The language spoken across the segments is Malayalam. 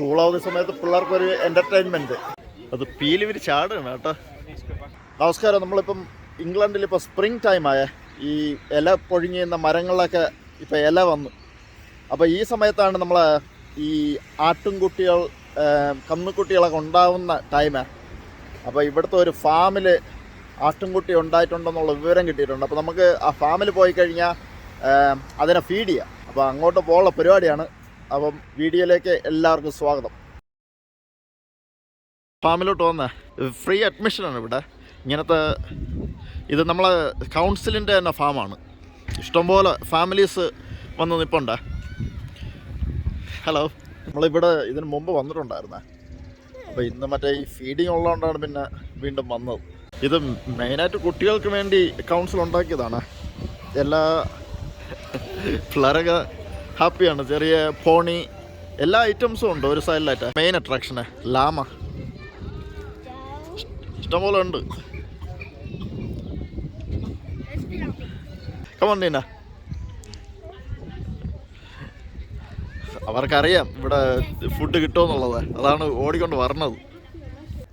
അവധി സമയത്ത് പിള്ളേർക്ക് ഒരു എന്റർടൈൻമെന്റ് അത് പീലിവര് ചാടുകയാണ് കേട്ടോ. നമസ്കാരം. നമ്മളിപ്പം ഇംഗ്ലണ്ടിൽ ഇപ്പോൾ സ്പ്രിംഗ് ടൈം ആയ. ഈ ഇല പൊഴിഞ്ഞുന്ന മരങ്ങളിലൊക്കെ ഇപ്പോൾ ഇല വന്നു. അപ്പോൾ ഈ സമയത്താണ് നമ്മൾ ഈ ആട്ടുംകുട്ടികൾ കന്നുകുട്ടികളൊക്കെ ഉണ്ടാവുന്ന ടൈമാണ് അപ്പോൾ ഇവിടുത്തെ ഒരു ഫാമിൽ ആട്ടുംകുട്ടി ഉണ്ടായിട്ടുണ്ടെന്നുള്ള വിവരം കിട്ടിയിട്ടുണ്ട്. അപ്പോൾ നമുക്ക് ആ ഫാമിൽ പോയി കഴിഞ്ഞാൽ അതിനെ ഫീഡ് ചെയ്യാം. അപ്പോൾ അങ്ങോട്ട് പോകാനുള്ള പരിപാടിയാണ് അപ്പം വീഡിയോയിലേക്ക് എല്ലാവർക്കും സ്വാഗതം. ഫാമിലോട്ട് വന്ന. ഫ്രീ അഡ്മിഷനാണ് ഇവിടെ. ഇങ്ങനത്തെ ഇത് നമ്മളെ കൗൺസിലിന്റെ തന്നെ ഫാമാണ് ഇഷ്ടംപോലെ ഫാമിലീസ് വന്ന് നിൽപ്പുണ്ട് ഹലോ നമ്മളിവിടെ ഇതിന് മുമ്പ് വന്നിട്ടുണ്ടായിരുന്നേ. അപ്പോൾ ഇന്ന് മറ്റേ ഈ ഫീഡിങ് ഉള്ളതുകൊണ്ടാണ് പിന്നെ വീണ്ടും വന്നത്. ഇത് മെയിനായിട്ട് കുട്ടികൾക്ക് വേണ്ടി കൗൺസിൽ ഉണ്ടാക്കിയതാണ്. എല്ലാ പിള്ളേരൊക്കെ ഹാപ്പിയാണ്. ചെറിയ പോണി എല്ലാ ഐറ്റംസും ഉണ്ട് ഒരു സൈഡിലായിട്ട്. Main attraction llama. ഇഷ്ടംപോലെ ഉണ്ട്. കമൺ നീന അവർക്കറിയാം ഇവിടെ ഫുഡ് കിട്ടുമെന്നുള്ളത്. അതാണ് ഓടിക്കൊണ്ട് വരണത്.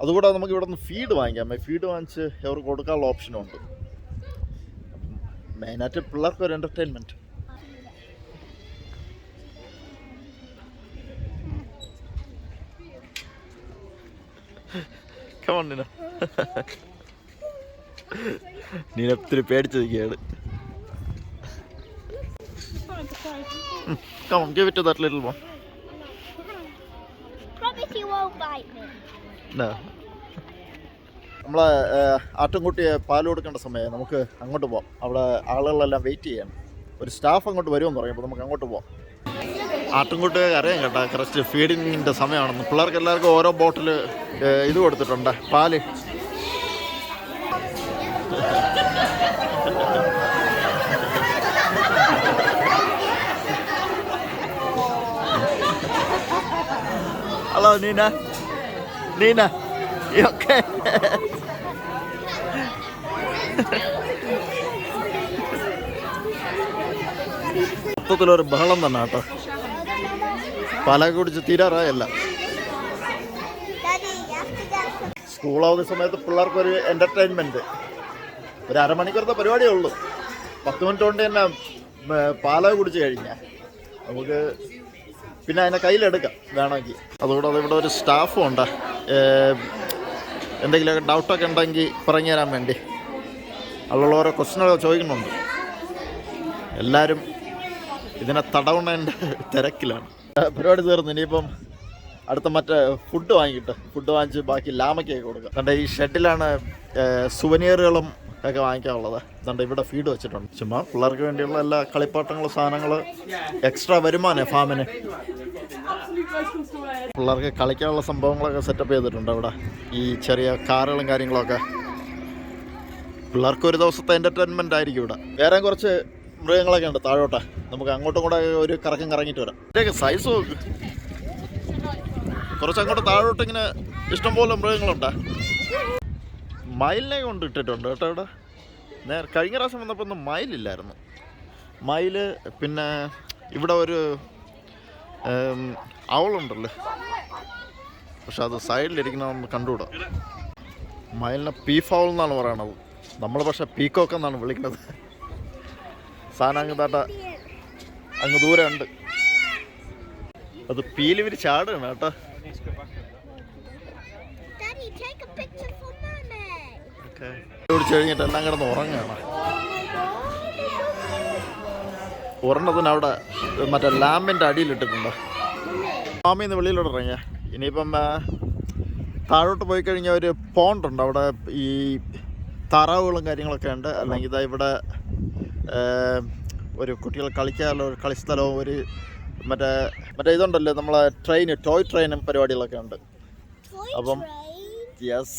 അതുകൂടാതെ നമുക്ക് ഇവിടെ നിന്ന് ഫീഡ് വാങ്ങിക്കാം ഫീഡ് വാങ്ങിച്ച് അവർക്ക് കൊടുക്കാനുള്ള ഓപ്ഷനും ഉണ്ട്. മെയിനായിട്ട് പിള്ളേർക്ക് ഒരു എന്റർടൈൻമെന്റ് കമൺ നീന നീന ഒത്തിരി പേടിച്ചിരിക്കുകയാണ് Come on, give it to that little one. Promise you won't bite me. No. നമ്മളെ ആട്ടുംകുട്ടിയെ പാൽ പാൽ കൊടുക്കേണ്ട സമയം നമുക്ക് അങ്ങോട്ട് പോവാം അവിടെ ആളുകളെല്ലാം വെയിറ്റ് ചെയ്യണം ഒരു സ്റ്റാഫ് അങ്ങോട്ട് വരുമെന്ന് പറയും അപ്പോൾ നമുക്ക് അങ്ങോട്ട് പോവാം ആട്ടിൻകുട്ടിയെ അറിയാം കേട്ടോ. കറക്റ്റ് ഫീഡിങ്ങിന്റെ സമയമാണെന്ന്. പിള്ളേർക്ക് എല്ലാവർക്കും ഓരോ ബോട്ടിൽ ഇത് കൊടുത്തിട്ടുണ്ട്. പാൽ. ഹലോ നീന നീന ഓക്കെ മൊത്തത്തിലൊരു ബഹളം തന്നെ കേട്ടോ. പാലൊക്കെ കുടിച്ച് തീരാറായല്ല. Daddy, സമയത്ത് ഒരു പിള്ളേർക്കൊരു എന്റർടൈൻമെന്റ് ഒരു അരമണിക്കൂറത്തെ പരിപാടിയേ ഉള്ളൂ പത്ത് മിനിറ്റ് കൊണ്ട് തന്നെ പാലൊക്കെ കുടിച്ച് കഴിഞ്ഞാൽ നമുക്ക് പിന്നെ അതിനെ കയ്യിലെടുക്കാം വേണമെങ്കിൽ. അതുകൂടാതെ ഇവിടെ ഒരു സ്റ്റാഫും ഉണ്ട്. എന്തെങ്കിലുമൊക്കെ ഡൗട്ടൊക്കെ ഉണ്ടെങ്കിൽ പറഞ്ഞു തരാൻ വേണ്ടി. അതിലുള്ള ഓരോ ക്വസ്റ്റ്യനുകൾ ചോദിക്കുന്നുണ്ട്. എല്ലാവരും ഇതിനെ തടവുന്നതിന്റെ തിരക്കിലാണ്. പരിപാടി തീർന്നു. ഇനിയിപ്പം അടുത്ത മറ്റേ ഫുഡ് വാങ്ങിയിട്ട് ഫുഡ് വാങ്ങിച്ച് ബാക്കി ലാമയ്ക്കൊക്കെ കൊടുക്കുക കണ്ട ഈ ഷെഡിലാണ് സുവനിയറുകളും ഒക്കെ വാങ്ങിക്കാനുള്ളത്. അതുകൊണ്ട് ഇവിടെ ഫീഡ് വെച്ചിട്ടുണ്ട്. ചുമ്മാ പിള്ളേർക്ക് വേണ്ടിയുള്ള എല്ലാ കളിപ്പാട്ടങ്ങളും സാധനങ്ങൾ എക്സ്ട്രാ വരുമാനേ ഫാമിന്. പിള്ളേർക്ക് കളിക്കാനുള്ള സംഭവങ്ങളൊക്കെ സെറ്റപ്പ് ചെയ്തിട്ടുണ്ട് അവിടെ. ഈ ചെറിയ കാറുകളും കാര്യങ്ങളൊക്കെ. പിള്ളേർക്ക് ഒരു ദിവസത്തെ എന്റർടൈൻമെന്റ് ആയിരിക്കും ഇവിടെ. വേറെ കുറച്ച് മൃഗങ്ങളൊക്കെ ഉണ്ട്. താഴോട്ടെ. നമുക്ക് അങ്ങോട്ടും കൂടെ ഒരു കറക്കം കറങ്ങിയിട്ട് വരാം. ഇതൊക്കെ സൈസ് നോക്ക് കുറച്ച് അങ്ങോട്ട് താഴോട്ട് ഇങ്ങനെ ഇഷ്ടംപോലെ മൃഗങ്ങളുണ്ട്. മയിലിനെ കൊണ്ട് ഇട്ടിട്ടുണ്ട് കേട്ടോ ഇവിടെ. നേരെ കഴിഞ്ഞ പ്രാവശ്യം വന്നപ്പോൾ ഒന്നും മയിലില്ലായിരുന്നു. മയിൽ പിന്നെ ഇവിടെ ഒരു അവളുണ്ടല്ലോ. പക്ഷെ അത് സൈഡിലിരിക്കണമെന്ന് കണ്ടുകൂടാ. മയിലിനെ പീഫ് അവൾ എന്നാണ് പറയണത്. നമ്മൾ പക്ഷേ പീക്കോക്ക് എന്നാണ് വിളിക്കുന്നത് സാധനം അങ്ങ് താട്ട അങ്ങ് ദൂരെ ഉണ്ട്. അത് പീലിവര് ചാടുകയാണ് കേട്ടോ. കഴിഞ്ഞിട്ട് എല്ലാം കിടന്ന് ഉറങ്ങുകയാണ്. ഒരെണ്ണത്തിന് അവിടെ മറ്റേ ലാമ്പിന്റെ അടിയിലിട്ടിട്ടുണ്ട്. സ്വാമി ഇന്ന് വെളിയിലോട്ട് ഇറങ്ങിയ. ഇനിയിപ്പം താഴോട്ട് പോയി കഴിഞ്ഞാൽ ഒരു പോണ്ടുണ്ട്. അവിടെ ഈ താറാവുകളും കാര്യങ്ങളൊക്കെ ഉണ്ട്. അല്ലെങ്കിൽ ഇതാ ഇവിടെ ഒരു കുട്ടികൾ കളിക്കാനുള്ള ഒരു കളിസ്ഥലവും ഒരു മറ്റേ മറ്റേ ഇതുണ്ടല്ലോ നമ്മളെ ട്രെയിൻ ടോയ് ട്രെയിനും പരിപാടികളൊക്കെ ഉണ്ട്. അപ്പം- യെസ്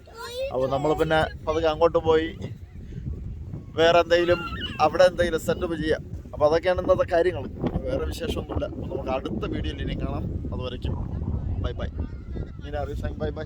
അപ്പം അപ്പോൾ നമ്മൾ പിന്നെ പതുക്കെ അങ്ങോട്ട് പോയി. വേറെ എന്തെങ്കിലും അവിടെ എന്തെങ്കിലും സെറ്റപ്പ് ചെയ്യാം. അപ്പോൾ അതൊക്കെയാണ് ഇന്നത്തെ കാര്യങ്ങൾ വേറെ വിശേഷമൊന്നുമില്ല. അപ്പോൾ നമുക്ക് അടുത്ത വീഡിയോയിൽ ഇനി കാണാം. അതുവരയ്ക്കും ബൈ ബൈ ഇനി അറിയാം ബൈ ബൈ